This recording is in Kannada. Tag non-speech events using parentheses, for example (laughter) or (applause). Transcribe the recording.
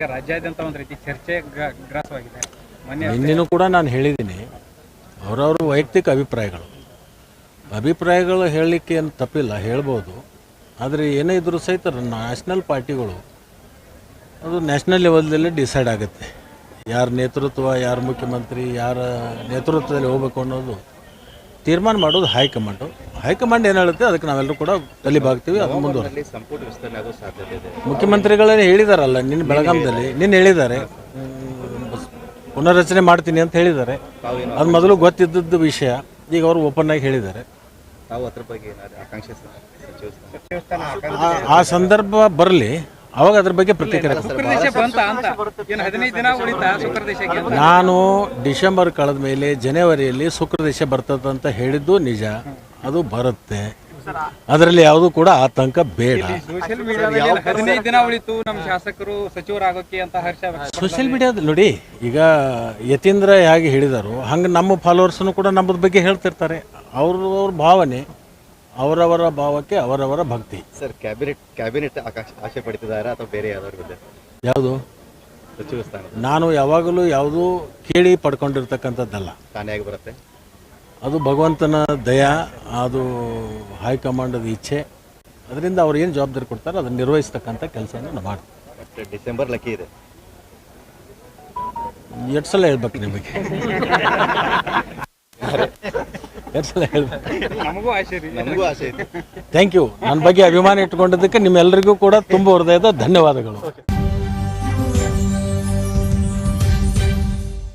ರಾಜ್ಯಾದ್ಯಂತ ಒಂದು ರೀತಿ ಚರ್ಚೆ ಗ್ರ- ಗ್ರಾಸವಾಗಿದೆ ಕೂಡ ನಾನು ಹೇಳಿದ್ದೀನಿ, ಅವರವ್ರ ವೈಯಕ್ತಿಕ ಅಭಿಪ್ರಾಯಗಳು. ಅಭಿಪ್ರಾಯಗಳು ಹೇಳಲಿಕ್ಕೆ ಏನು ತಪ್ಪಿಲ್ಲ, ಹೇಳ್ಬೋದು. ಆದರೆ ಏನೇ ಇದ್ರೂ ಸಹಿತ ನ್ಯಾಷನಲ್ ಪಾರ್ಟಿಗಳು, ಅದು ನ್ಯಾಷನಲ್ ಲೆವೆಲ್ದಲ್ಲೇ ಡಿಸೈಡ್ ಆಗುತ್ತೆ. ಯಾರ ನೇತೃತ್ವ, ಯಾರ ಮುಖ್ಯಮಂತ್ರಿ, ಯಾರ ನೇತೃತ್ವದಲ್ಲಿ ಹೋಗ್ಬೇಕು ಅನ್ನೋದು ತೀರ್ಮಾನ ಮಾಡೋದು ಹೈಕಮಾಂಡು. ಹೈಕಮಾಂಡ್ ಏನು ಹೇಳುತ್ತೆ? ಅದಕ್ಕೆ ನಾವೆಲ್ಲರೂ ಕೂಡ ತಲೆಬಾಗ್ತೀವಿ ಅದು ಮುಂದುವರೆ ಸಂಪುಟ ವಿಸ್ತರಣೆ ಆಗೋ ಸಾಧ್ಯತೆ ಇದೆ. ಮುಖ್ಯಮಂತ್ರಿಗಳೇ ಹೇಳಿದಾರಲ್ಲ ನಿನ್ನ ಬೆಳಗಾಮದಲ್ಲಿ ನಿನ್ನೆ ಹೇಳಿದ್ದಾರೆ. ಪುನರ್ರಚನೆ ಮಾಡ್ತೀನಿ ಅಂತ ಹೇಳಿದ್ದಾರೆ. ಅದು ಮೊದಲು ಗೊತ್ತಿದ್ದದ್ದು ವಿಷಯ ಈಗ ಅವರು ಓಪನ್ ಆಗಿ ಹೇಳಿದ್ದಾರೆ. ಆ ಸಂದರ್ಭ ಬರಲಿ. ಅವಾಗ ಅದ್ರ ಬಗ್ಗೆ ಪ್ರತಿಕ್ರಿಯೆ ನಾನು ಡಿಸೆಂಬರ್ ಕಳೆದ ಮೇಲೆ ಜನವರಿಯಲ್ಲಿ ಶುಕ್ರದೇಶ ಬರ್ತದೆ ಅಂತ ಹೇಳಿದ್ದು ನಿಜ. ಅದು ಬರುತ್ತೆ. ಅದರಲ್ಲಿ ಯಾವುದು ಕೂಡ ಆತಂಕ ಬೇಡ. ಸೋಷಿಯಲ್ ಮೀಡಿಯಾದಲ್ಲಿ ಹದಿನೈದು ದಿನ ಉಳಿತು ನಮ್ಮ ಶಾಸಕರು. ಸೋಷಿಯಲ್ ಮೀಡಿಯಾದ ನೋಡಿ ಈಗ ಯತೀಂದ್ರ ಹೇಗೆ ಹೇಳಿದರು ಹಂಗೆ ನಮ್ಮ ಫಾಲೋವರ್ಸ್ನು ಕೂಡ ನಮ್ಮದ ಬಗ್ಗೆ ಹೇಳ್ತಿರ್ತಾರೆ. ಅವ್ರ ಅವ್ರ ಭಾವನೆ. ಅವರವರ ಭಾವಕ್ಕೆ ಅವರವರ ಭಕ್ತಿ. ಸರ್ ಕ್ಯಾಬಿನೆಟ್ ಕ್ಯಾಬಿನೆಟ್ ಆಕಾಶ ಆಶೆ ಪಡ್ತಿದ್ದಾರೆ ಅಥವಾ ಬೇರೆ ಯಾವ್ದಾದ್ರು ಇದೆ? ಯಾವುದು? ಸಚಿವ ಸ್ಥಾನ. ನಾನು ಯಾವಾಗಲೂ ಯಾವುದೂ ಕೇಳಿ ಪಡ್ಕೊಂಡಿರ್ತಕ್ಕಂಥದ್ದಲ್ಲ. ತಾನೇ ಬರುತ್ತೆ. ಅದು ಭಗವಂತನ ದಯ ಅದು ಹೈಕಮಾಂಡದ ಇಚ್ಛೆ. ಅದರಿಂದ ಅವ್ರು ಏನು ಜವಾಬ್ದಾರಿ ಕೊಡ್ತಾರೋ ಅದನ್ನು ನಿರ್ವಹಿಸ್ತಕ್ಕಂಥ ಕೆಲಸವನ್ನು ನಾನು ಮಾಡ್ತೀವಿ ಡಿಸೆಂಬರ್ ಲಕ್ಕಿ ಇದೆ. ಎಷ್ಟು ಸಲ ಹೇಳ್ಬೇಕು ನಿಮಗೆ? (laughs) ನಮಗೂ ಆಶೆ ರೀ. ನಮಗೂ ಆಸೆ ಥ್ಯಾಂಕ್ ಯು ನನ್ನ ಬಗ್ಗೆ ಅಭಿಮಾನ ಇಟ್ಕೊಂಡಿದ್ದಕ್ಕೆ ನಿಮ್ಮೆಲ್ಲರಿಗೂ ಕೂಡ ತುಂಬ ಹೃದಯದ ಧನ್ಯವಾದಗಳು.